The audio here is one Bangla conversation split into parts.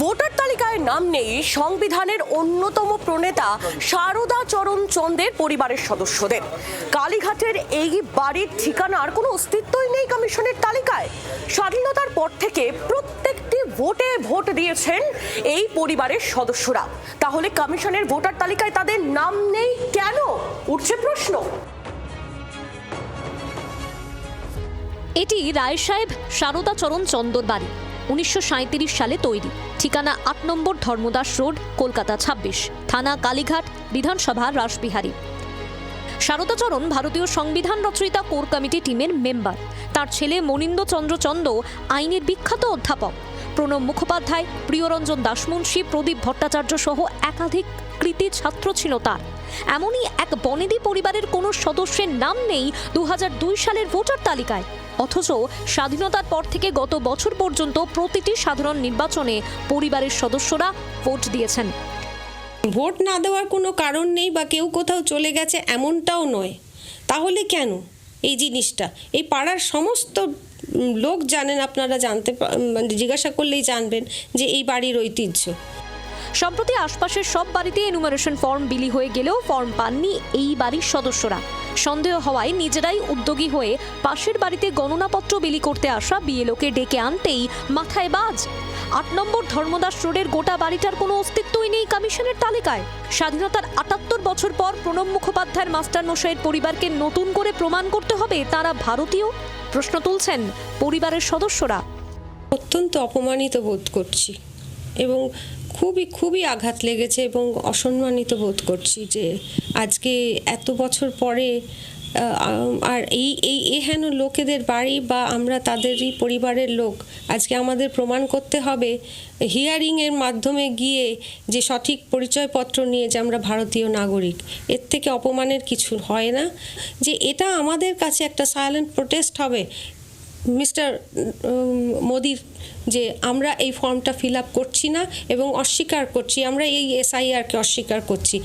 ভোটার তালিকায় নাম নেই, সংবিধানের অন্যতম প্রণেতা সারদা চরণ চন্দের পরিবারের সদস্যদের। কালীঘাটের এই বাড়ির ঠিকানার কোনো অস্তিত্বই নেই কমিশনের তালিকায়। স্বাধীনতার পর থেকে প্রত্যেকটি ভোটে ভোট দিয়েছেন এই পরিবারের সদস্যরা। তাহলে কমিশনের ভোটার তালিকায় তাদের নাম নেই কেন? উঠছে প্রশ্ন। এটি রায় সাহেব সারদা চরণ চন্দর বাড়ি। উনিশশো সাঁইত্রিশ সালে তৈরি। ঠিকানা আট নম্বর ধর্মদাস রোড, কলকাতা ২৬ থানা কালীঘাট, বিধানসভা রাসবিহারী। শারদাচরণ ভারতীয় সংবিধান রচয়িতা কোর কমিটি টিমের মেম্বার। তার ছেলে মনিন্দ চন্দ্র চন্দ আইনের বিখ্যাত অধ্যাপক। প্রণব মুখোপাধ্যায়, প্রিয়রঞ্জন দাসমুন্সী প্রদীপ ভট্টাচার্য সহ একাধিক কৃতি ছাত্র ছিল তার। এমনই এক বনেদি পরিবারের কোনো সদস্যের নাম নেই দু হাজার দুই সালের ভোটার তালিকায়। অথচ স্বাধীনতার পর থেকে গত বছর পর্যন্ত প্রতিটি সাধারণ নির্বাচনে পরিবারের সদস্যরা ভোট দিয়েছেন। ভোট না দেওয়ার কোনো কারণ নেই বা কেউ কোথাও চলে গেছে এমনটাও নয়। তাহলে কেন এই জিনিসটা? এই পাড়ার সমস্ত লোক জানেন, আপনারা জানতে মানে জিজ্ঞাসা করলেই জানবেন যে এই বাড়ির ঐতিহ্য। সম্প্রতি আশপাশের সব বাড়িতে এনুমারেশন ফর্ম বিলি হয়ে গেলেও ফর্ম পাননি এই বাড়ির সদস্যরা। সন্দেহ হওয়ায় নিজেরাই উদ্যোগী হয়ে পাশের বাড়িতে গণনাপত্র বিলি করতে আসা বিএলওকে ডেকে আনতেই মাথায় বাজ। আট নম্বর ধর্মদাস রোডের গোটা বাড়িটার কোনো অস্তিত্বই নেই কমিশনের তালিকায়। স্বাধীনতার আটাত্তর বছর পর প্রণব মুখোপাধ্যায়ের মাস্টার মশাইয়ের পরিবারকে নতুন করে প্রমাণ করতে হবে তারা ভারতীয়? প্রশ্ন তুলছেন পরিবারের সদস্যরা। অত্যন্ত অপমানিত বোধ করছি এবং খুবই খুবই আঘাত লেগেছে এবং অসম্মানিত বোধ করছি যে আজকে এত বছর পরে আর এই এই এহেন লোকেদের বাড়ি বা আমরা তাদেরই পরিবারের লোক আজকে আমাদের প্রমাণ করতে হবে হিয়ারিংয়ের মাধ্যমে গিয়ে যে সঠিক পরিচয়পত্র নিয়ে যে আমরা ভারতীয় নাগরিক, এর থেকে অপমানের কিছু হয় না। যে এটা আমাদের কাছে একটা সাইলেন্ট প্রোটেস্ট হবে মিস্টার মোদির যে আমরা এই ফর্মটা ফিল আপ করছি না এবং অস্বীকার করছি, আমরা এই এসআইআরকে অস্বীকার করছি।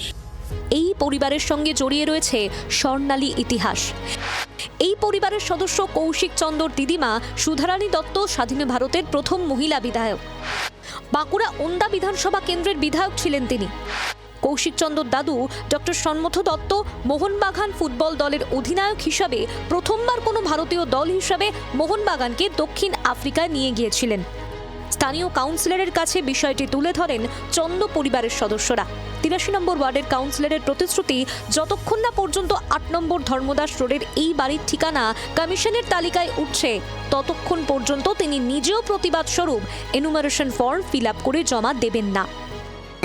এই পরিবারের সঙ্গে জড়িয়ে রয়েছে স্বর্ণালী ইতিহাস। এই পরিবারের সদস্য কৌশিক চন্দর দিদিমা, সুধারানী দত্ত, স্বাধীন ভারতের প্রথম মহিলা বিধায়ক। বাঁকুড়া ওন্দা বিধানসভা কেন্দ্রের বিধায়ক ছিলেন তিনি। কৌশিক চন্দর দাদু, ডক্টর সন্মথ দত্ত, মোহনবাগান ফুটবল দলের অধিনায়ক হিসাবে প্রথমবার কোনো ভারতীয় দল হিসাবে মোহনবাগানকে দক্ষিণ আফ্রিকায় নিয়ে গিয়েছিলেন। স্থানীয় কাউন্সিলরের কাছে বিষয়টি তুলে ধরেন চন্দ পরিবারের সদস্যরা। তিরাশি নম্বর ওয়ার্ডের কাউন্সিলরের প্রতিশ্রুতি, যতক্ষণ না পর্যন্ত আট নম্বর ধর্মদাস রোডের এই বাড়ির ঠিকানা কমিশনের তালিকায় উঠছে, ততক্ষণ পর্যন্ত তিনি নিজেও প্রতিবাদ স্বরূপ এনুমারেশন ফর্ম ফিল করে জমা দেবেন না।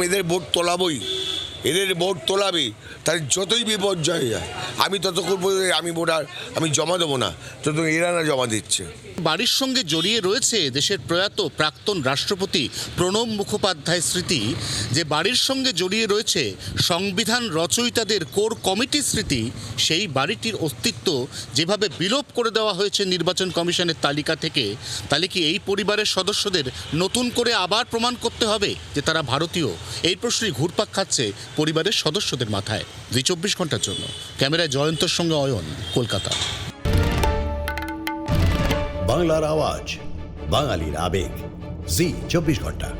এদের ভোট তোলাবই। এদের ভোট তোলাবে, তার যতই বিপর্যয় যায় আমি ততক্ষণ পর্যন্ত আমি ভোটার আমি জমা দেবো না, ততক্ষণ এরা না জমা দিচ্ছে। বাড়ির সঙ্গে জড়িয়ে রয়েছে দেশের প্রয়াত প্রাক্তন রাষ্ট্রপতি প্রণব মুখোপাধ্যায় স্মৃতি, যে বাড়ির সঙ্গে জড়িয়ে রয়েছে সংবিধান রচয়িতাদের কোর কমিটি স্মৃতি, সেই বাড়িটির অস্তিত্ব যেভাবে বিলোপ করে দেওয়া হয়েছে নির্বাচন কমিশনের তালিকা থেকে, তাহলে কি এই পরিবারের সদস্যদের নতুন করে আবার প্রমাণ করতে হবে যে তারা ভারতীয়? এই প্রশ্নই ঘুরপাক খাচ্ছে পরিবারের সদস্যদের মাথায় দুই চব্বিশ ঘণ্টার জন্য। ক্যামেরায় জয়ন্তর সঙ্গে অয়ন, কলকাতা। বাংলার আওয়াজ, বাঙালির আবেগ। জি, চব্বিশ ঘণ্টা।